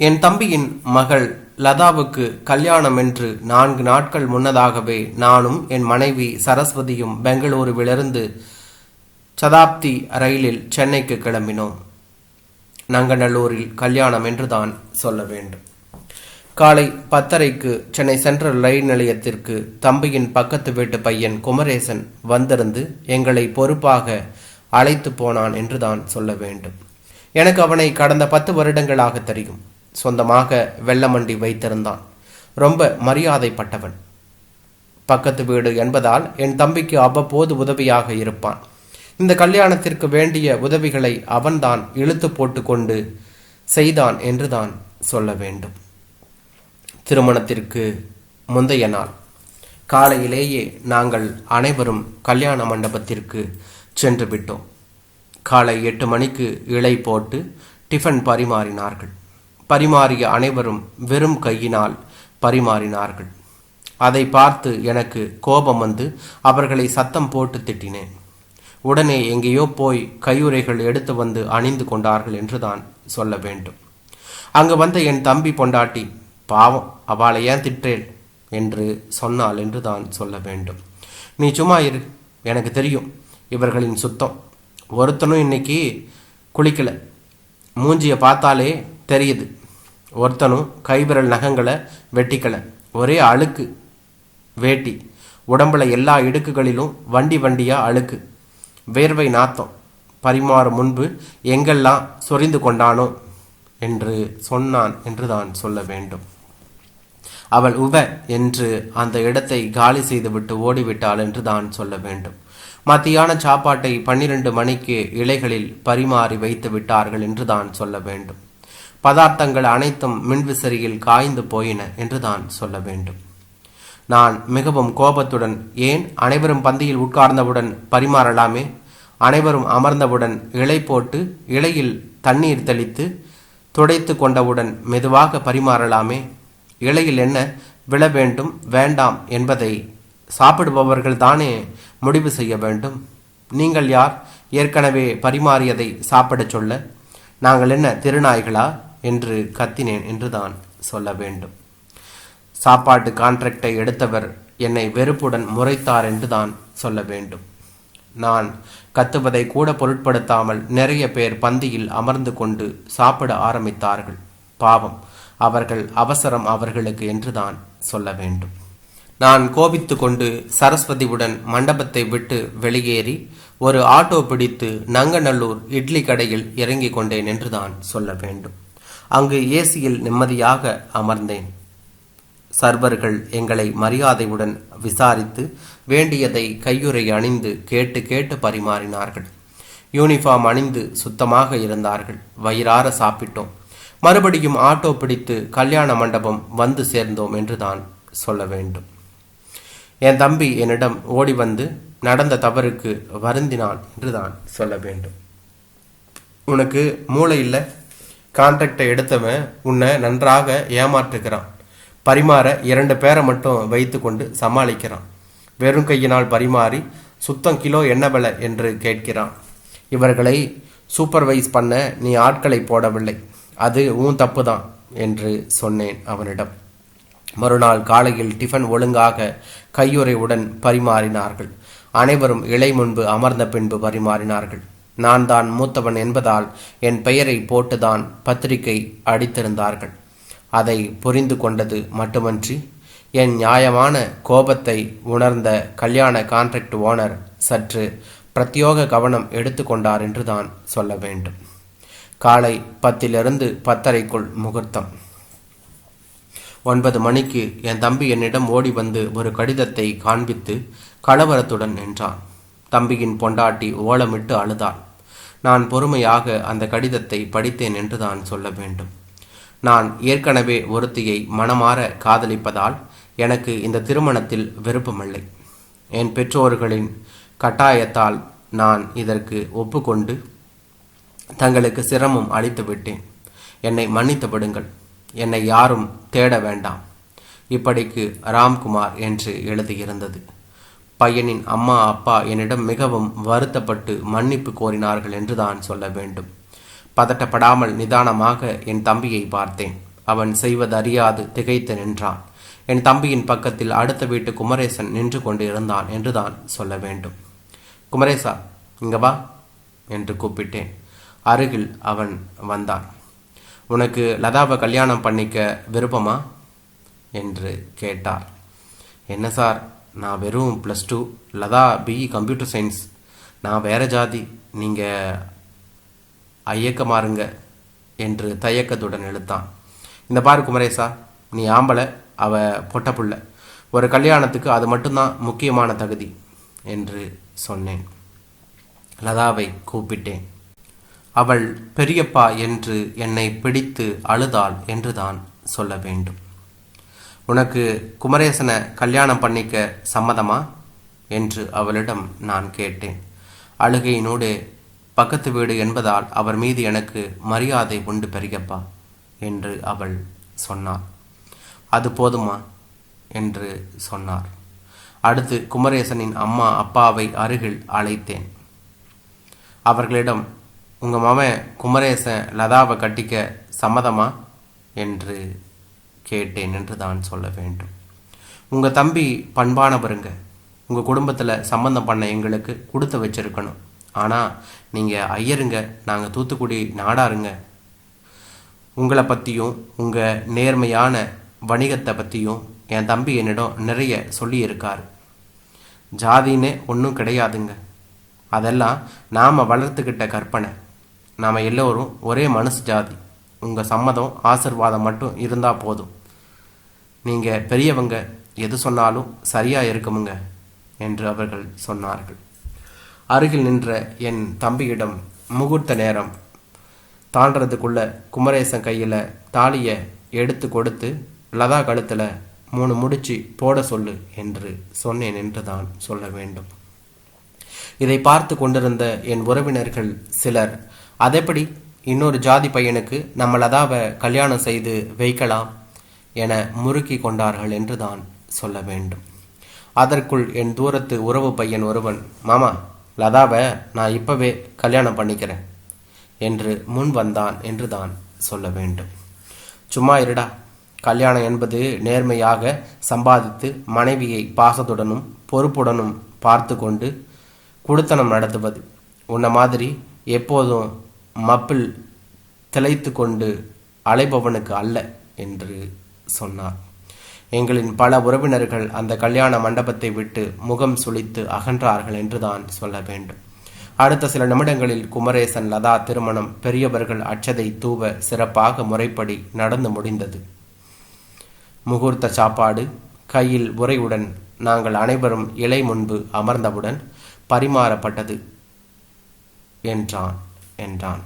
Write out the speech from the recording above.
என் தம்பியின் மகள் லதாவுக்கு கல்யாணம் என்று நான்கு நாட்கள் முன்னதாகவே நானும் என் மனைவி சரஸ்வதியும் பெங்களூருவிலிருந்து சதாப்தி ரயிலில் சென்னைக்கு கிளம்பினோம். நங்கநல்லூரில் கல்யாணம் என்று தான் சொல்ல வேண்டும். காலை பத்தரைக்கு சென்னை சென்ட்ரல் ரயில் நிலையத்திற்கு தம்பியின் பக்கத்து வீட்டு பையன் குமரேசன் வந்திருந்து எங்களை பொறுப்பாக அழைத்து போனான் என்று தான் சொல்ல வேண்டும். எனக்கு அவனை கடந்த பத்து வருடங்களாக தெரியும். சொந்தமாக வெள்ளமண்டி வைத்திருந்தான். ரொம்ப மரியாதைப்பட்டவன். பக்கத்து வீடு என்பதால் என் தம்பிக்கு அவ்வப்போது உதவியாக இருப்பான். இந்த கல்யாணத்திற்கு வேண்டிய உதவிகளை அவன்தான் இழுத்து போட்டுக்கொண்டு செய்தான் என்று தான் சொல்ல வேண்டும். திருமணத்திற்கு முந்தைய நாள். காலையிலேயே நாங்கள் அனைவரும் கல்யாண மண்டபத்திற்கு சென்று விட்டோம். காலை எட்டு மணிக்கு இலை போட்டு டிஃபன் பரிமாறினார்கள். பரிமாறிய அனைவரும் வெறும் கையினால் பரிமாறினார்கள். அதை பார்த்து எனக்கு கோபம் வந்து அவர்களை சத்தம் போட்டு திட்டினேன். உடனே எங்கேயோ போய் கையுறைகள் எடுத்து வந்து அணிந்து கொண்டார்கள் என்று தான் சொல்ல வேண்டும். அங்கு வந்த என் தம்பி பொண்டாட்டி பாவம் அவளை ஏன் திட்டேன் என்று சொன்னாள் என்று தான் சொல்ல வேண்டும். நீ சும்மா இரு எனக்கு தெரியும் இவர்களின் சுத்தம். ஒருத்தனும் இன்னைக்கு குளிக்கல. மூஞ்சியை பார்த்தாலே தெரியுது. ஒருத்தனும் கைவிரல் நகங்களை வெட்டிக்கலை. ஒரே அழுக்கு வேட்டி. உடம்புல எல்லா இடுக்குகளிலும் வண்டி வண்டியாக அழுக்கு. வேர்வை நாத்தம். பரிமாறும் முன்பு எங்கெல்லாம் சொரிந்து கொண்டானோ என்று சொன்னான் என்று தான் சொல்ல வேண்டும். அவள் உவ என்று அந்த இடத்தை காலி செய்துவிட்டு ஓடிவிட்டாள் என்று தான் சொல்ல வேண்டும். மத்தியான சாப்பாட்டை பன்னிரண்டு மணிக்கு இலைகளில் பரிமாறி வைத்து விட்டார்கள் என்று தான் சொல்ல வேண்டும். பதார்த்தங்கள் அனைத்தும் மின்விசிறியில் காய்ந்து போயின என்று தான் சொல்ல வேண்டும். நான் மிகவும் கோபத்துடன் ஏன் அனைவரும் பந்தியில் உட்கார்ந்தவுடன் பரிமாறலாமே? அனைவரும் அமர்ந்தவுடன் இலை போட்டு இலையில் தண்ணீர் தெளித்து துடைத்து கொண்டவுடன் மெதுவாக பரிமாறலாமே? இலையில் என்ன விழ வேண்டும் வேண்டாம் என்பதை சாப்பிடுபவர்கள் தானே முடிவு செய்ய வேண்டும். நீங்கள் யார்? ஏற்கனவே பரிமாறியதை சாப்பிடச் சொல்ல. நாங்கள் என்ன திருநாய்களா? என்று கத்தினேன் என்றுதான் சொல்ல வேண்டும். சாப்பாட்டு கான்ட்ராக்டை எடுத்தவர் என்னை வெறுப்புடன் முறைத்தார் என்றுதான் சொல்ல வேண்டும். நான் கத்துவதை கூட பொருட்படுத்தாமல் நிறைய பேர் பந்தியில் அமர்ந்து கொண்டு சாப்பிட ஆரம்பித்தார்கள். பாவம் அவர்கள் அவசரம் அவர்களுக்கு என்றுதான் சொல்ல வேண்டும். நான் கோபித்து கொண்டு சரஸ்வதியுடன் மண்டபத்தை விட்டு வெளியேறி ஒரு ஆட்டோ பிடித்து நங்கநல்லூர் இட்லி கடையில் இறங்கிக் கொண்டேன் என்றுதான் சொல்ல வேண்டும். அங்கு ஏசியில் நிம்மதியாக அமர்ந்தேன். சர்வர்கள் எங்களை மரியாதையுடன் விசாரித்து வேண்டியதை கையுறை அணிந்து கேட்டு கேட்டு பரிமாறினார்கள். யூனிஃபார்ம் அணிந்து சுத்தமாக இருந்தார்கள். வயிறார சாப்பிட்டோம். மறுபடியும் ஆட்டோ பிடித்து கல்யாண மண்டபம் வந்து சேர்ந்தோம் என்று தான் சொல்ல வேண்டும். என் தம்பி என்னிடம் ஓடி வந்து நடந்த தவறுக்கு வருந்தினான் என்று தான் சொல்ல வேண்டும். உனக்கு மூளை இல்லை? கான்ட்ராக்டை எடுத்தவன் உன்னை நன்றாக ஏமாற்றுகிறான். பரிமாற இரண்டு பேரை மட்டும் வைத்துக்கொண்டு சமாளிக்கிறான். வெறும் கையினால் பரிமாறி சுத்தம் கிலோ என்ன விலை? என்று கேட்கிறான். இவர்களை சூப்பர்வைஸ் பண்ண நீ ஆட்களை போடவில்லை. அது உன் தப்பு தான் என்று சொன்னேன் அவனிடம். மறுநாள் காலையில் டிஃபன் ஒழுங்காக கையுறையுடன் பரிமாறினார்கள். அனைவரும் இலை முன்பு அமர்ந்த பின்பு பரிமாறினார்கள். நான் தான் மூத்தவன் என்பதால் என் பெயரை போட்டுதான் பத்திரிகை அடித்திருந்தார்கள். அதை புரிந்து கொண்டது மட்டுமன்றி என் நியாயமான கோபத்தை உணர்ந்த கல்யாண கான்ட்ராக்ட் ஓனர் சற்று பிரத்யோக கவனம் எடுத்துக்கொண்டார் என்று தான் சொல்ல வேண்டும். காலை பத்திலிருந்து பத்தரைக்குள் முகூர்த்தம். ஒன்பது மணிக்கு என் தம்பி என்னிடம் ஓடி வந்து ஒரு கடிதத்தை காண்பித்து கலவரத்துடன் நின்றான். தம்பியின் பொண்டாட்டி ஓலமிட்டு அழுதாள். நான் பொறுமையாக அந்த கடிதத்தை படித்தேன் என்று தான் சொல்ல வேண்டும். நான் ஏற்கனவே ஒருத்தியை மனமாற காதலிப்பதால் எனக்கு இந்த திருமணத்தில் விருப்பமில்லை. என் பெற்றோர்களின் கட்டாயத்தால் நான் இதற்கு ஒப்புக்கொண்டு தங்களுக்கு சிரமம் அளித்து விட்டேன். என்னை மன்னித்து விடுங்கள். என்னை யாரும் தேட வேண்டாம். இப்படிக்கு ராம்குமார் என்று எழுதியிருந்தது. பையனின் அம்மா அப்பா என்னிடம் மிகவும் வருத்தப்பட்டு மன்னிப்பு கோரினார்கள் என்று தான் சொல்ல வேண்டும். பதட்டப்படாமல் நிதானமாக என் தம்பியை பார்த்தேன். அவன் செய்வதறியாது திகைத்து நின்றான். என் தம்பியின் பக்கத்தில் அடுத்த வீட்டு குமரேசன் நின்று கொண்டு இருந்தான் என்றுதான் சொல்ல வேண்டும். குமரேசா இங்க வா என்று கூப்பிட்டேன். அருகில் அவன் வந்தான். உனக்கு லதாவை கல்யாணம் பண்ணிக்க விருப்பமா? என்று கேட்டார். என்ன சார்? நான் வெறும் plus two Latha BE computer science நான் வேறு ஜாதி. நீங்கள் ஐயக்கமாறுங்க என்று தயக்கத்துடன் இழுத்தான். இந்த பாரு குமரேசா நீ ஆம்பளை அவ பொட்ட புள்ள. ஒரு கல்யாணத்துக்கு அது மட்டும்தான் முக்கியமான தகுதி என்று சொன்னேன். லதாவை கூப்பிட்டேன். அவள் பெரியப்பா என்று என்னை பிடித்து அழுதாள் என்றுதான் சொல்ல வேண்டும். உனக்கு குமரேசனை கல்யாணம் பண்ணிக்க சம்மதமா? என்று அவளிடம் நான் கேட்டேன். அழுகையினோடு பக்கத்து வீடு என்பதால் அவர் மீது எனக்கு மரியாதை உண்டு பெரியப்பா என்று அவள் சொன்னார் அது போதுமா? என்று சொன்னார். அடுத்து குமரேசனின் அம்மா அப்பாவை அருகில் அழைத்தேன். அவர்களிடம் உங்கள் மாமன் குமரேசன் லதாவை கட்டிக்க சம்மதமா? என்று கேட்டேன் என்று தான் சொல்ல வேண்டும். உங்கள் தம்பி பண்பானவருங்க உங்கள் குடும்பத்தில் சம்பந்தம் பண்ண எங்களுக்கு கொடுத்து வச்சிருக்கணும். ஆனால் நீங்கள் ஐயருங்க நாங்கள் தூத்துக்குடி நாடாருங்க. உங்களை பற்றியும் உங்கள் நேர்மையான வணிகத்தை பற்றியும் என் தம்பி என்னிடம் நிறைய சொல்லியிருக்கார். ஜாதின்னு ஒன்றும் கிடையாதுங்க. அதெல்லாம் நாம் வளர்த்துக்கிட்ட கற்பனை. நாம் எல்லோரும் ஒரே மனசு ஜாதி. உங்கள் சம்மதம் ஆசிர்வாதம் மட்டும் இருந்தால் போதும். நீங்கள் பெரியவங்க எது சொன்னாலும் சரியாக இருக்குமுங்க என்று அவர்கள் சொன்னார்கள். அருகில் நின்ற என் தம்பியிடம் முகூர்த்த நேரம். தாண்டறதுக்குள்ள குமரேசன் கையில் தாலியை எடுத்து கொடுத்து லதா கழுத்தில் மூணு முடிச்சு போட சொல்லு என்று சொன்னேன் என்று தான் சொல்ல வேண்டும். இதை பார்த்து கொண்டிருந்த என் உறவினர்கள் சிலர் அதெப்படி? இன்னொரு ஜாதி பையனுக்கு நம்ம லதாவை கல்யாணம் செய்து வைக்கலாம் என முறுக்கி கொண்டார்கள் என்று தான் சொல்ல வேண்டும். அதற்குள் என் தூரத்து உறவு பையன் ஒருவன் மாமா லதாவை நான் இப்பவே கல்யாணம் பண்ணிக்கிறேன் என்று முன் வந்தான் என்று தான் சொல்ல வேண்டும். சும்மா இருடா. கல்யாணம் என்பது நேர்மையாக சம்பாதித்து மனைவியை பாசத்துடனும் பொறுப்புடனும் பார்த்து கொண்டு குடுத்தனம் நடத்துவது. உன்ன மாதிரி எப்போதும் மப்பிள் திளைத்து கொண்டு அலைபவனுக்கு அல்ல என்று சொன்னார். எங்களின் பல உறவினர்கள் அந்த கல்யாண மண்டபத்தை விட்டு முகம் சுளித்து அகன்றார்கள் என்றுதான் சொல்ல வேண்டும். அடுத்த சில நிமிடங்களில் குமரேசன் லதா திருமணம் பெரியவர்கள் அச்சதை தூவ சிறப்பாக முறைப்படி நடந்து முடிந்தது. முகூர்த்த சாப்பாடு கையில் உரையுடன் நாங்கள் அனைவரும் இலை முன்பு அமர்ந்தவுடன் பரிமாறப்பட்டது என்றான். என்றான்